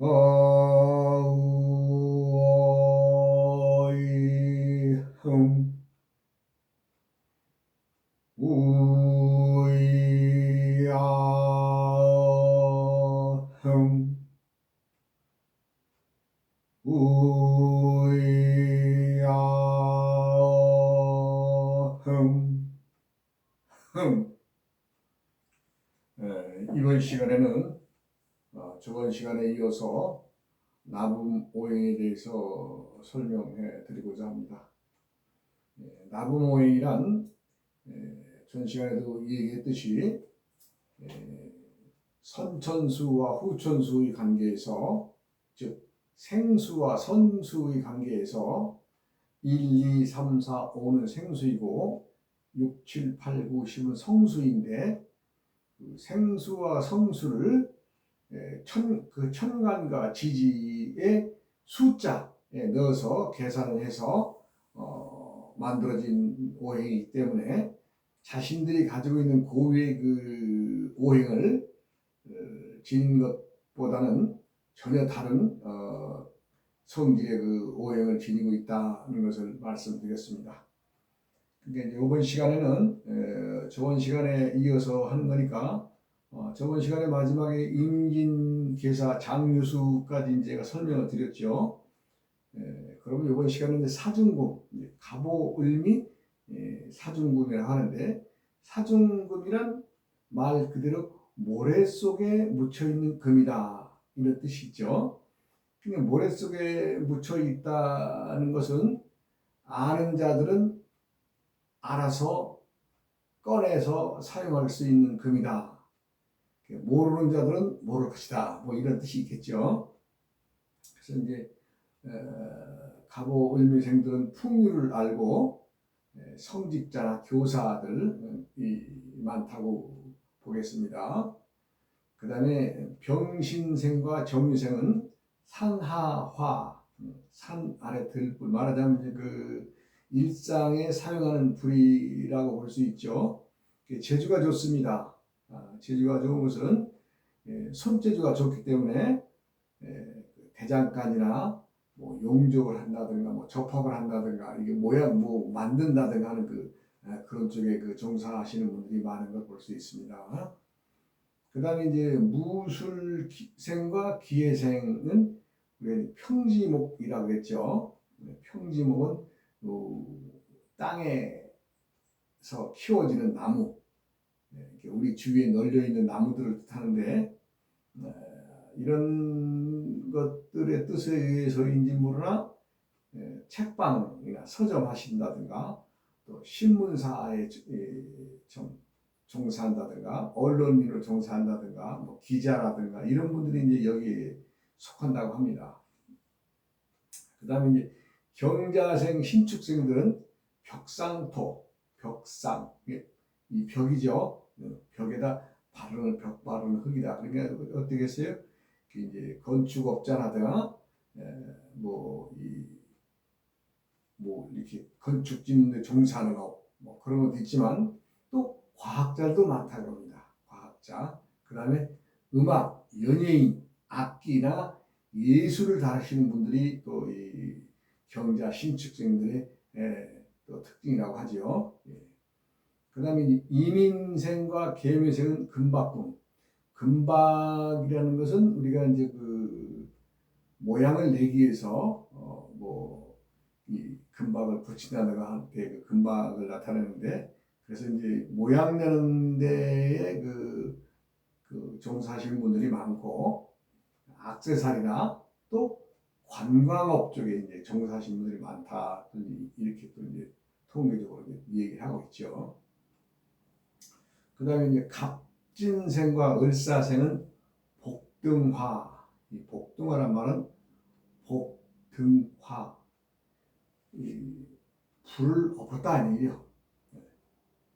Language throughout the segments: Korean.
어 이어서 나붐 오행에 대해서 설명해 드리고자 합니다. 예, 나붐 오행이란 예, 전 시간에도 얘기했듯이 예, 선천수와 후천수의 관계에서 즉 생수와 선수의 관계에서 1, 2, 3, 4, 5는 생수이고 6, 7, 8, 9, 10은 성수인데 그 생수와 성수를 예, 천, 그 천간과 지지의 숫자에 넣어서 계산을 해서 어, 만들어진 오행이기 때문에 자신들이 가지고 있는 고유의 그 오행을 어, 지닌 것보다는 전혀 다른 어, 성질의 그 오행을 지니고 있다는 것을 말씀드리겠습니다. 그러니까 이번 시간에는 에, 저번 시간에 이어서 하는 거니까 어, 저번 시간에 마지막에 임진계사 장유수까지 제가 설명을 드렸죠. 에, 그러면 이번 시간은 사중금, 갑오을미 에, 사중금이라고 하는데 사중금이란 말 그대로 모래 속에 묻혀 있는 금이다 이런 뜻이죠. 그러니까 모래 속에 묻혀 있다는 것은 아는 자들은 알아서 꺼내서 사용할 수 있는 금이다. 모르는 자들은 모를 것이다. 뭐 이런 뜻이 있겠죠. 그래서 이제 갑오 을미생들은 풍류를 알고 에, 성직자나 교사들이 많다고 보겠습니다. 그 다음에 병신생과 정유생은 산하화, 산 아래 들불 말하자면 그 일상에 사용하는 불이라고 볼 수 있죠. 제주가 좋습니다. 아, 제주가 좋은 것은 예, 손재주가 좋기 때문에 예, 대장간이나 뭐 용접을 한다든가 뭐 접합을 한다든가 이게 모양 뭐 만든다든가 하는 그 아, 그런 쪽에 그 종사하시는 분들이 많은 걸 볼 수 있습니다. 그 다음에 이제 무술생과 기회생은 평지목이라고 했죠. 평지목은 어, 땅에서 키워지는 나무, 네, 우리 주위에 널려 있는 나무들을 뜻하는데 어, 이런 것들의 뜻에 의해서인지 모르나 예, 책방이나 서점 하신다든가 또 신문사에 좀 종사한다든가 언론인으로 종사한다든가 뭐 기자라든가 이런 분들이 이제 여기에 속한다고 합니다. 그 다음에 이제 경자생 신축생들은 벽상토, 벽상 이 벽이죠. 벽에다 바르는 벽 바르는 흙이다. 그러니까 어떻게 했어요? 그 이제 건축업자라든가 뭐이 뭐 이렇게 건축 짓는데 종사하는 업, 뭐 그런 것도 있지만 또 과학자도 많다고 합니다. 과학자. 그 다음에 음악, 연예인, 악기나 예술을 다루시는 분들이 또 이 경자 신축생들의 예, 또 특징이라고 하죠. 예. 그 다음에 이민생과 계묘생은 금박궁. 금박이라는 것은 우리가 이제 그 모양을 내기 위해서 어 뭐이 금박을 붙인다든가 할때 그 금박을 나타내는데 그래서 이제 모양 내는 데에 그, 그 종사하시는 분들이 많고 악세사리나 또 관광업 쪽에 이제 종사하시는 분들이 많다 이렇게 또 이제 통계적으로 이제 얘기를 하고 있죠. 그 다음에 이제 갑진생과 을사생은 복등화. 이 복등화란 말은 복등화. 이 불을 엎었다 아니에요.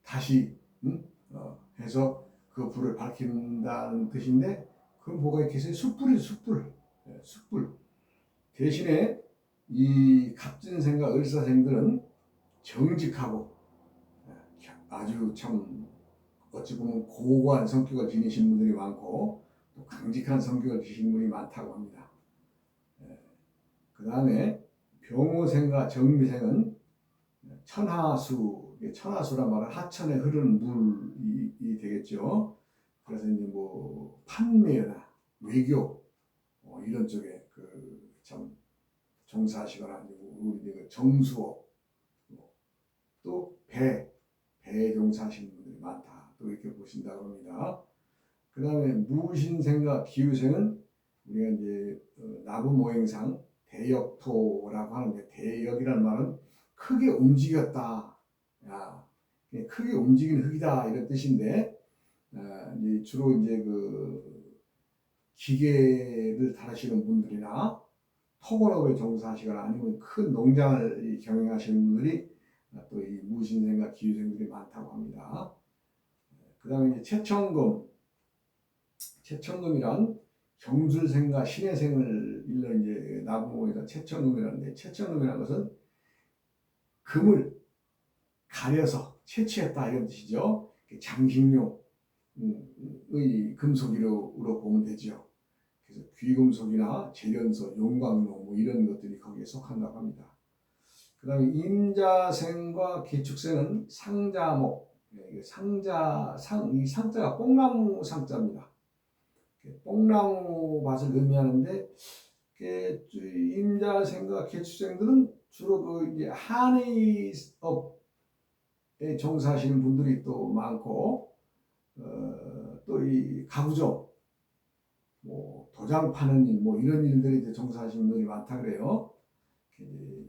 다시 응? 어, 해서 그 불을 밝힌다는 뜻인데 그건 뭐가 있겠어요? 숯불이 숯불. 네, 숯불. 대신에 이 갑진생과 을사생들은 정직하고 예, 아주 참 어찌 보면 고고한 성격을 지니신 분들이 많고 또 강직한 성격을 지니신 분이 많다고 합니다. 그 다음에 병호생과 정미생은 천하수, 천하수란 말은 하천에 흐르는 물이 되겠죠. 그래서 이제 뭐 판매나 외교 뭐 이런 쪽에 그 참 종사하시거나 우리 그 정수업 뭐 또배 배에 종사하시는 분들이 많다. 또 이렇게 보신다고 합니다. 그 다음에 무신생과 기후생은 우리가 이제 어, 나부 모행상 대역토라고 하는데 대역이라는 말은 크게 움직였다. 야, 크게 움직이는 흙이다 이런 뜻인데 어, 이제 주로 이제 그 기계를 다루시는 분들이나 토건업에 종사하시거나 아니면 큰 농장을 경영하시는 분들이 또 이 무신생과 기후생들이 많다고 합니다. 그 다음에 이제 최천금, 최천금이란 경술생과 신해생을 일러 이제 나부모에다 최천금이라는데 최천금이라는 것은 금을 가려서 채취했다 이런 뜻이죠. 장식용의 금속으로 보면 되죠. 그래서 귀금속이나 재련소, 용광로 뭐 이런 것들이 거기에 속한다고 합니다. 그 다음에 임자생과 개축생은 상자목, 예, 상자, 상, 이 상자가 뽕나무 상자입니다. 뽕나무 밭을 의미하는데, 임자생과 개축생들은 주로 그 이제 한의업에 종사하시는 분들이 또 많고, 어, 또이 가구점, 뭐 도장 파는 일, 뭐 이런 일들이 이제 종사하시는 분들이 많다 그래요.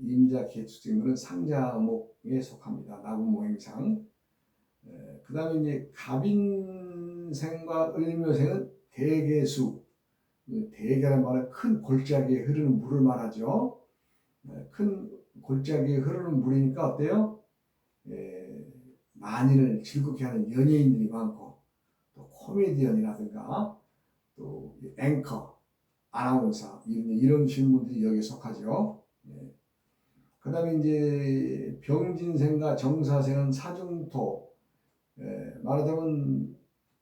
임자 개축생들은 상자목에 속합니다. 나무모행상. 그 다음에 이제 갑인생과 을묘생은 대개수. 대개란 말은 큰 골짜기에 흐르는 물을 말하죠. 큰 골짜기에 흐르는 물이니까 어때요? 에, 만인을 즐겁게 하는 연예인들이 많고 또 코미디언이라든가 또 앵커, 아나운서 이런 이런 신분들이 여기에 속하죠. 예. 그 다음에 이제 병진생과 정사생은 사중토 예, 말하자면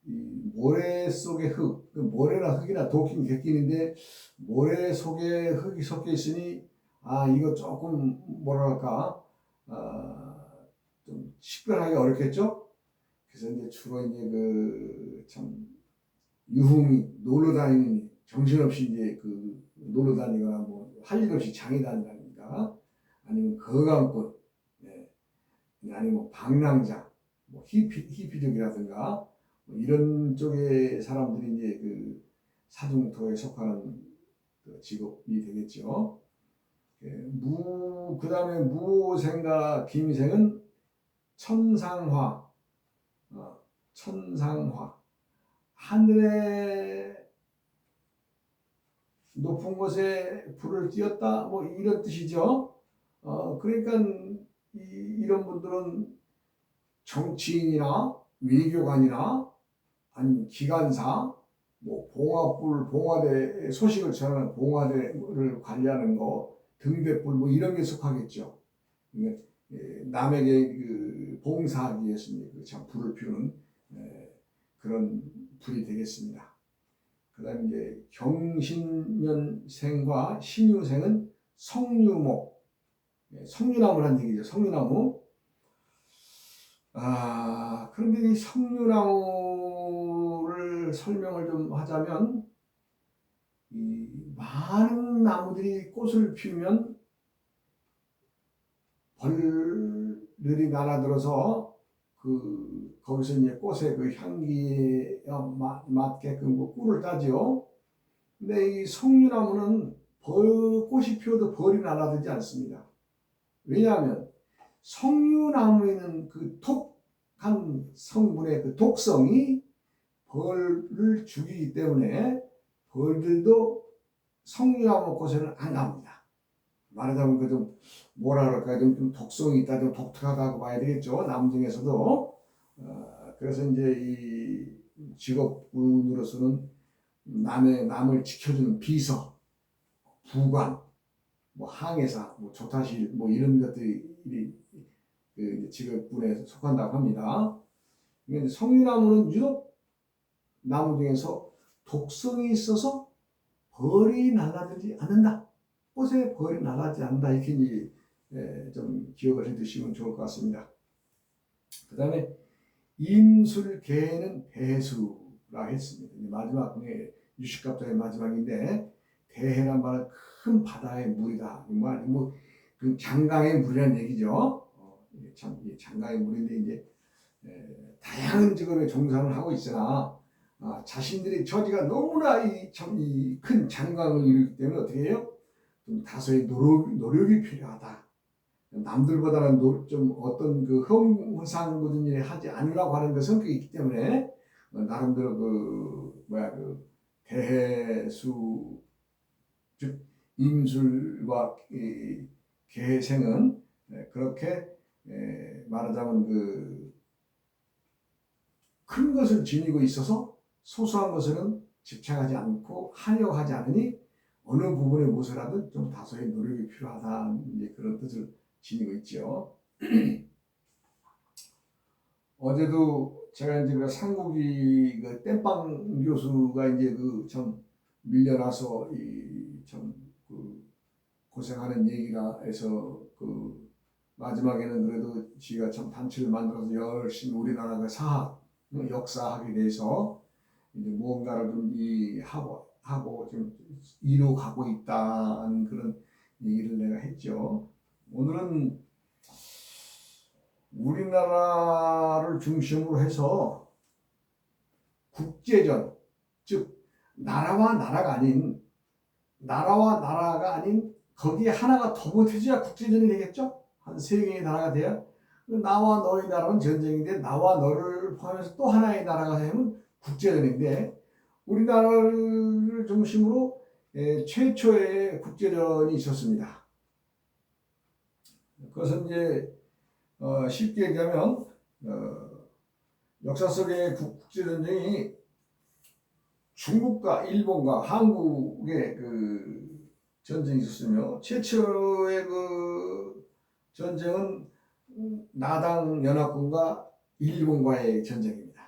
이 모래 속의 흙, 그 모래나 흙이나 도끼 객긴인데 모래 속에 흙이 섞여 있으니 아 이거 조금 뭐랄까 아, 좀 식별하기 어렵겠죠. 그래서 이제 주로 이제 그 참 유흥이 놀러 다니는 정신없이 이제 그 놀러 다니거나 뭐 할 일 없이 장에 다니다니까 아니면 거강꾼, 네. 아니면 뭐 방랑자, 뭐 히피, 히피족이라든가 뭐 이런 쪽의 사람들이 이제 그 사중토에 속하는 그 직업이 되겠죠. 예, 무, 그 다음에 무생과 김생은 천상화, 어, 천상화. 하늘에 높은 곳에 불을 띄었다, 뭐 이런 뜻이죠. 어, 그러니까 이, 이런 분들은 정치인이나 외교관이나 아니면 기관사, 뭐 봉화불, 봉화대 소식을 전하는 봉화대를 관리하는 거, 등대불 뭐 이런 게 속하겠죠. 그러니까 남에게 그 봉사하기 위해서 참 불을 피우는 그런 불이 되겠습니다. 그 다음에 이제 경신년생과 신유생은 성유목, 성유나무란 얘기죠. 성유나무. 아, 그런데 이 성유나무를 설명을 좀 하자면, 이 많은 나무들이 꽃을 피우면 벌들이 날아들어서 그 거기서 이제 꽃의 그 향기에 맞게끔 그 꿀을 따지요. 근데 이 석류나무는 벌 꽃이 피어도 벌이 날아들지 않습니다. 왜냐하면 석류나무에는 그 톡한 성분의 그 독성이 벌을 죽이기 때문에 벌들도 석류나무 꽃에는 안 갑니다. 말하자면 그좀 뭐라 그럴까 좀, 좀 독성이 있다 좀 독특하다고 봐야 되겠죠. 남 중에서도. 어, 그래서 이제 이 직업군으로서는 남의 남을 지켜주는 비서 부관 뭐 항해사 뭐 조타실 뭐 이런 것들이 그 직업군에 속한다고 합니다. 성유나무는 유독 나무 중에서 독성이 있어서 벌이 날아들지 않는다. 꽃에 벌이 나가지 않는다 이렇게 좀 기억을 해두시면 좋을 것 같습니다. 그 다음에 임술계는 배수라 했습니다. 마지막 네, 유식갑자의 마지막인데 대해란 말은 큰 바다의 물이다. 뭐, 뭐, 그 장강의 물이라는 얘기죠. 어, 이게 장강의 물인데 이제 에, 다양한 직업에 종사를 하고 있으나 아, 자신들의 처지가 너무나 이참이 큰 장강을 이루기 때문에 어떻게 해요? 좀 다소의 노력, 노력이 필요하다. 남들보다는 노, 좀 어떤 그 흠상 묻은 일을 하지 않으려고 하는 그 성격이 있기 때문에 어, 나름대로 그 뭐야 그 대해수 즉 임술과 이 계생은 예, 그렇게 예, 말하자면 그 큰 것을 지니고 있어서 소소한 것에는 집착하지 않고 하려고 하지 않으니 어느 부분의 무엇을 하든 좀 다소의 노력이 필요하다 이제 그런 뜻을 지니고 있죠. 어제도 제가 이제 그 상국이 그 땜빵 교수가 이제 그 참 밀려나서 이참그 고생하는 얘기가 해서 그 마지막에는 그래도 지가 참 단체를 만들어서 열심히 우리나라 그 사학 역사학에 대해서 이제 무언가를 좀 이 하고 하고 좀 이루어가고 있다는 그런 얘기를 내가 했죠. 오늘은 우리나라를 중심으로 해서 국제전, 즉 나라와 나라가 아닌 나라와 나라가 아닌 거기에 하나가 더 못해져야 국제전이 되겠죠? 한 세 개의 나라가 돼야 나와 너의 나라는 전쟁인데 나와 너를 포함해서 또 하나의 나라가 되면 국제전인데 우리나라를 중심으로 에, 최초의 국제전이 있었습니다. 그것은 이제 어, 쉽게 얘기하면 어, 역사 속의 국- 국제전쟁이 중국과 일본과 한국의 그 전쟁이 있었으며 최초의 그 전쟁은 나당 연합군과 일본과의 전쟁입니다.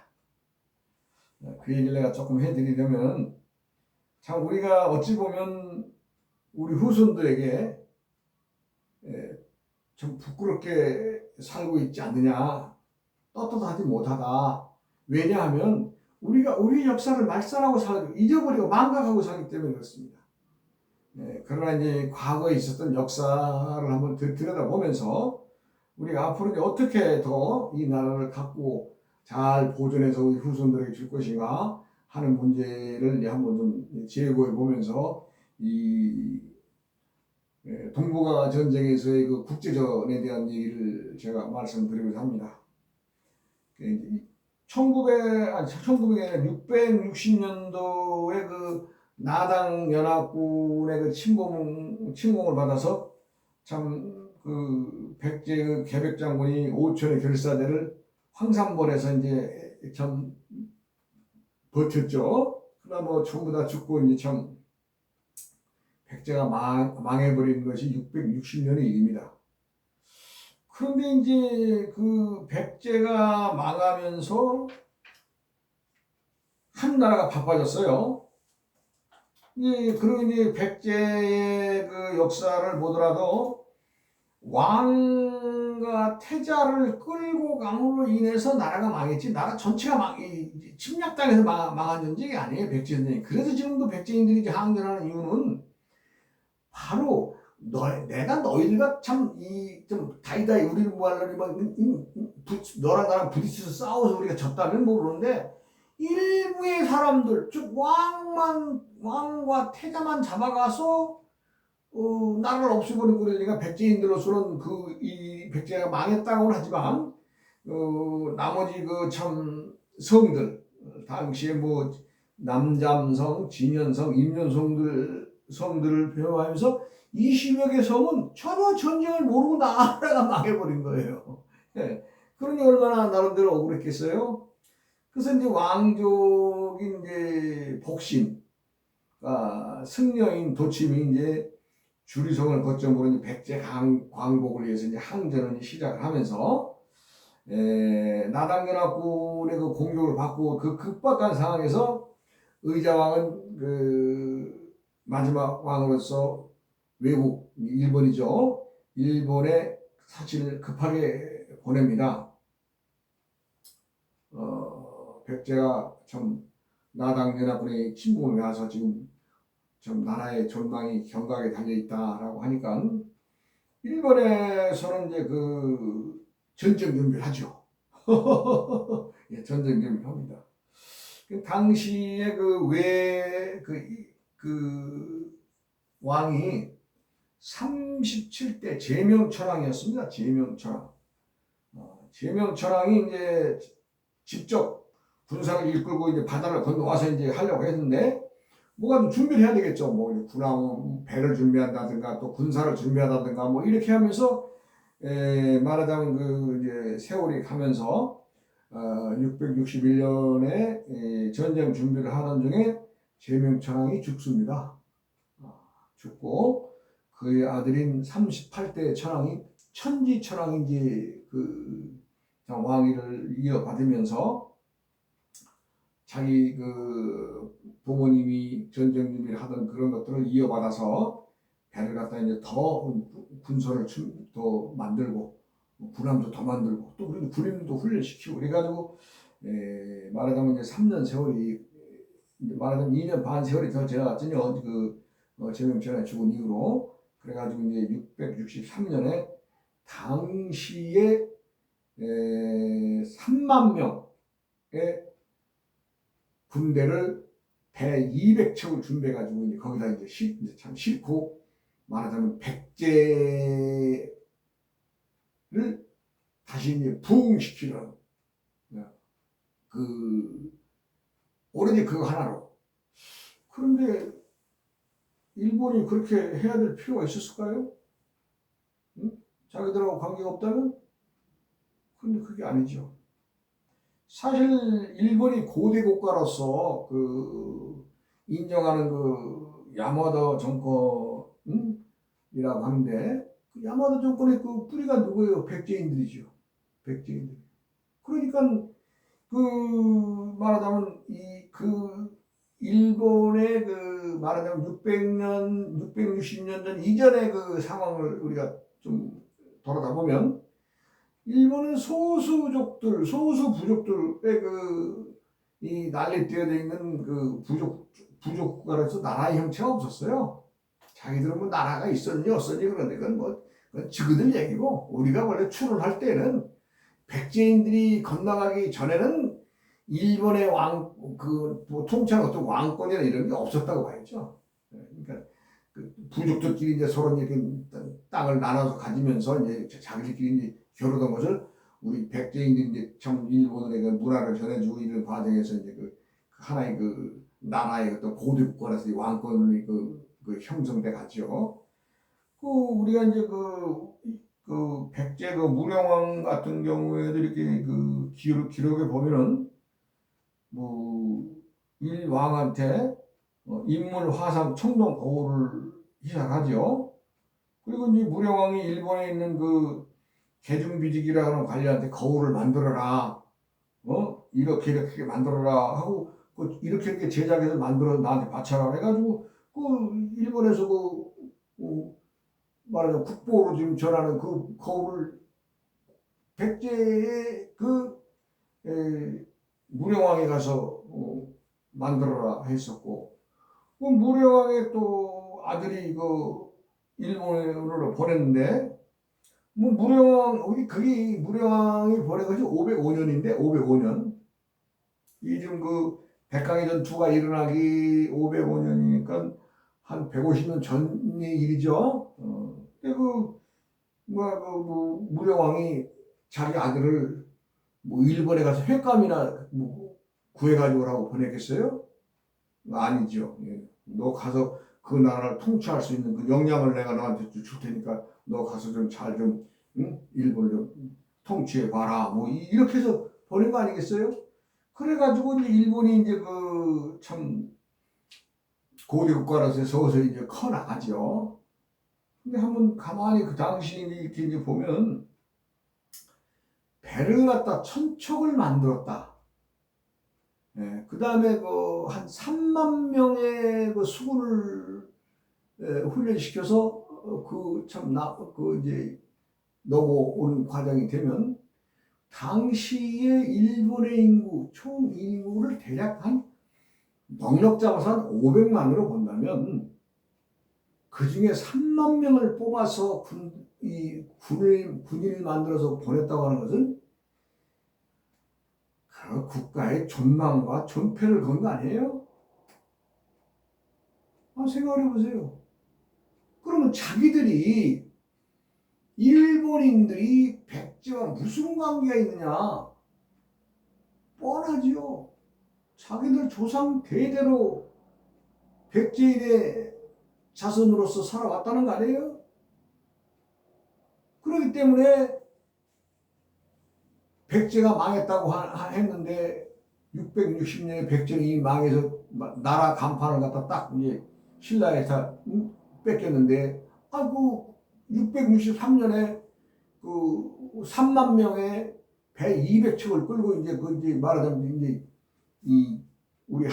어, 그 얘기를 내가 조금 해드리려면 참 우리가 어찌 보면 우리 후손들에게 예, 좀 부끄럽게 살고 있지 않느냐 떳떳하지 못하다 왜냐하면 우리가 우리 역사를 말살하고 살고 잊어버리고 망각하고 살기 때문에 그렇습니다. 예, 그러나 이제 과거에 있었던 역사를 한번 들- 들여다보면서 우리가 앞으로 어떻게 더 이 나라를 갖고 잘 보존해서 우리 후손들에게 줄 것인가 하는 문제를 한번 좀 제고해 보면서 이 예, 동북아 전쟁에서의 그 국제전에 대한 얘기를 제가 말씀드리고자 합니다. 1900, 아니, 1900년 660년도에 그 나당 연합군의 그 침공, 침공을 받아서 참 그 백제 그 개백 장군이 오천의 결사대를 황산벌에서 이제 참 버텼죠. 그러나 뭐 전부 다 죽고 이제 참 백제가 망, 망해버린 것이 660년의 일입니다. 그런데 이제 그 백제가 망하면서 한 나라가 바빠졌어요. 이 그리고 이제 백제의 그 역사를 보더라도 왕과 태자를 끌고 감으로 인해서 나라가 망했지 나라 전체가 망, 이, 침략당해서 망, 망한 전쟁이 아니에요 백제전쟁이. 그래서 지금도 백제인들이 이제 항전하는 이유는 바로 너, 내가 너희들과 참 이 좀 다이다이 우리를 뭐하려니 막 이- 이- 부- 너랑 나랑 부딪혀서 싸워서 우리가 졌다면 모르는데 일부의 사람들 즉 왕만 왕과 태자만 잡아가서 어, 나라를 없애버리고 그러니까 백제인들로서는 그 이 백제가 망했다고는 하지만 어, 나머지 그 참 성들 어, 당시에 뭐 남잠성, 진연성, 임연성들 성들을 배워하면서 20여 개 성은 전혀 전쟁을 모르고 나라가 망해버린 거예요. 예. 그러니 얼마나 나름대로 억울했겠어요. 그래서 이제 왕족인 이제 복신, 아, 승려인 도침이 이제 주리성을 거점으로 이제 백제 강, 광복을 위해서 이제 항전을 시작을 하면서 에, 나당연합군의 그 공격을 받고 그 급박한 상황에서 의자왕은 그 마지막 왕으로서 외국 일본이죠. 일본에 사진을 급하게 보냅니다. 어, 백제가 참 나당 연합군의 침공을 와서 지금 좀 나라의 전망이 경각에 달려 있다라고 하니까 일본에서는 이제 그 전쟁 준비를 하죠. 예, 전쟁 준비를 합니다. 그 당시에 그 왜그 그 왕이 37대 제명천왕이었습니다. 제명천왕. 어, 제명천왕이 이제 직접 군사를 이끌고 이제 바다를 건너와서 이제 하려고 했는데 뭐가 좀 준비를 해야 되겠죠. 뭐 군함 배를 준비한다든가 또 군사를 준비한다든가 뭐 이렇게 하면서 에, 말하자면 그 이제 세월이 가면서 어, 661년에 전쟁 준비를 하는 중에 제명천왕이 죽습니다. 아, 죽고 그의 아들인 38대 천왕이 천지천왕인지 그 왕위를 이어받으면서 자기 그 부모님이 전쟁 준비를 하던 그런 것들을 이어받아서 배를 갖다 이제 더 군선을 더 만들고 군함도 더 만들고 또 그리고 군인도 훈련시키고 그래가지고 에, 말하자면 이제 3년 세월이 말하자면 2년 반 세월이 더 지나갔더니 그 어, 제명천왕이 죽은 이후로. 그래가지고 이제 663년에 당시에 에, 3만 명의 군대를 배 200척을 준비해가지고 이제 거기다 이제, 시, 이제 참 싣고 말하자면 백제를 다시 이제 부흥시키는 그 오로지 그거 하나로 그런데 일본이 그렇게 해야 될 필요가 있었을까요? 응? 자기들하고 관계가 없다면? 그런데 그게 아니죠. 사실 일본이 고대 국가로서 그 인정하는 그 야마다 정권이라고 하는데 그 야마다 정권의 그 뿌리가 누구예요? 백제인들이죠. 백제인들. 그러니까 그 말하자면 이 그 일본의 그 말하자면 600년, 660년 전 이전의 그 상황을 우리가 좀 돌아다 보면 일본은 소수족들, 소수 부족들의 그, 이 난리 뛰어져 있는 그 부족, 부족 국가로서 나라의 형체가 없었어요. 자기들은 뭐 나라가 있었니 없었니 그런데 그건 뭐, 그건 지그들 얘기고, 우리가 원래 출을할 때는 백제인들이 건너가기 전에는 일본의 왕, 그, 뭐 통치하는 어떤 왕권이나 이런 게 없었다고 봐야죠. 그러니까 그 부족들끼리 이제 서로 이렇게 땅을 나눠서 가지면서 이제 자기들끼리 이제 겨루던 것을 우리 백제인들이 이제 전 일본의 그 문화를 전해주고 이런 과정에서 이제 그 하나의 그 나라의 어떤 고대 국가로서 왕권이 그, 그 형성돼 갔죠. 그 우리가 이제 그, 그 백제 그 무령왕 같은 경우에도 이렇게 그 기록, 기록에 보면은 뭐 일왕한테 어, 인물 화상 청동 거울을 시작하죠. 그리고 이제 무령왕이 일본에 있는 그 개중비직이라 하는 관리한테 거울을 만들어라. 어? 이렇게 이렇게 만들어라 하고 그 이렇게 이렇게 제작해서 만들어 나한테 바쳐라 해가지고 그 일본에서 그, 그 말하자면 국보로 지금 전하는 그 거울을 백제의 그 에, 무령왕에 가서 어, 만들어라 했었고 그 무령왕의 또 아들이 그 일본으로 보냈는데 뭐 무령 우리 그게 무령이 보낸 것이 505년인데 505년 이 지금 그 백강의 전투가 일어나기 505년이니까 한 150년 전의 일이죠. 어. 근데 그 뭐야 그뭐 무령왕이 자기 아들을 뭐 일본에 가서 횟감이나 뭐 구해가지고 라고 보냈겠어요? 아니죠. 예. 너 가서 그 나라를 통치할 수 있는 그 역량을 내가 너한테 줄 테니까 너 가서 좀 잘좀 좀, 응? 일본을 좀 통치해 봐라. 뭐 이렇게 해서 보낸 거 아니겠어요? 그래가지고 이제 일본이 이제 그 참 고대 국가라서 서서히 이제 커 나가죠. 근데 한번 가만히 그 당시 이렇게 이제 보면 배를 갖다 천척을 만들었다. 예, 그 다음에 그 한 3만 명의 그 수군을 예, 훈련시켜서 그 참 나 그 이제 넘어오는 과정이 되면 당시의 일본의 인구 총 인구를 대략 한 넉넉 잡아서 한 500만으로 본다면 그 중에 3만 명을 뽑아서 군, 이 군을 군인을 만들어서 보냈다고 하는 것은 그 국가의 존망과 존폐를 건 거 아니에요? 아, 생각해 보세요. 그러면 자기들이 일본인들이 백제와 무슨 관계가 있느냐? 뻔하지요. 자기들 조상 대대로 백제인의 자손으로서 살아왔다는 거 아니에요? 그렇기 때문에 백제가 망했다고 하- 하- 했는데 660년에 백제이 망해서 마- 나라 간판을 갖다 딱 이제 신라에서 음, 뺏겼는데 아그 663년에 그 3만 명의 배 200척을 끌고 이제 그 이제 말하자면 이제 이 우리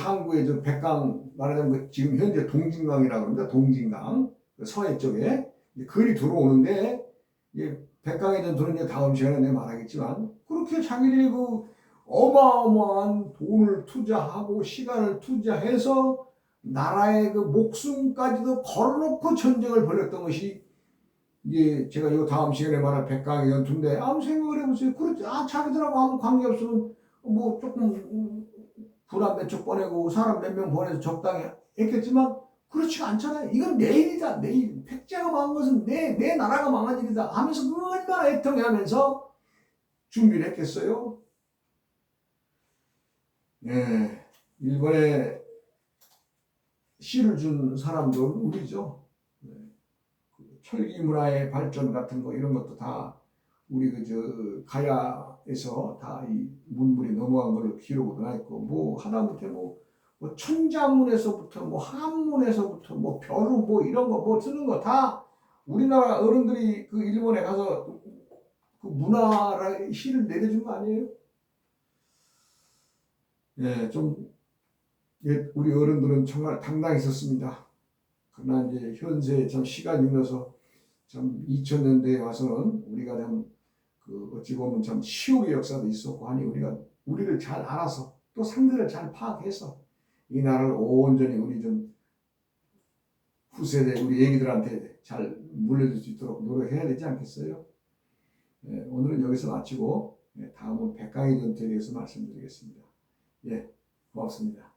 저 백강 말하자면 그 지금 현재 동진강이라고 합니다. 동진강 그 서해 쪽에 그리 들어오는데 이제 백강에 대한 돈은 이제 다음 시간에 내가 말하겠지만 그렇게 자기들이 그 어마어마한 돈을 투자하고 시간을 투자해서 나라의 그 목숨까지도 걸어놓고 전쟁을 벌였던 것이 이제 제가 이 다음 시간에 말할 백강의 연투인데 아무 생각을 해보세요. 그렇지. 아 자기들하고 아무 관계 없으면 뭐 조금 음, 불안 몇척 보내고 사람 몇 명 보내서 적당히 했겠지만 그렇지가 않잖아요. 이건 내 일이다. 내 일. 백제가 망한 것은 내, 내 나라가 망한 일이다. 하면서 그 얼마나 애통해 하면서 준비를 했겠어요? 예. 일본에 시를 준 사람도 우리죠. 네. 그 철기 문화의 발전 같은 거 이런 것도 다 우리 그 저 가야에서 다 이 문물이 넘어간 걸로 기록으로 나 있고 뭐 하다못해 뭐, 뭐 천자문에서부터 뭐 한문에서부터 뭐 벼루 뭐 이런 거 뭐 쓰는 거 다 우리나라 어른들이 그 일본에 가서 그 문화의 시를 내려준 거 아니에요? 예, 좀 예, 우리 어른들은 정말 당당했었습니다. 그러나 이제 현재 참 시간이 흘러서 참 2000년대에 와서는 우리가 참 그 어찌 보면 참 치욕의 역사도 있었고 하니 우리가 우리를 잘 알아서 또 상대를 잘 파악해서 이 나라를 온전히 우리 좀 후세대 우리 애기들한테 잘 물려줄 수 있도록 노력해야 되지 않겠어요? 예, 오늘은 여기서 마치고 예, 다음은 백강의 전투에 대해서 말씀드리겠습니다. 예, 고맙습니다.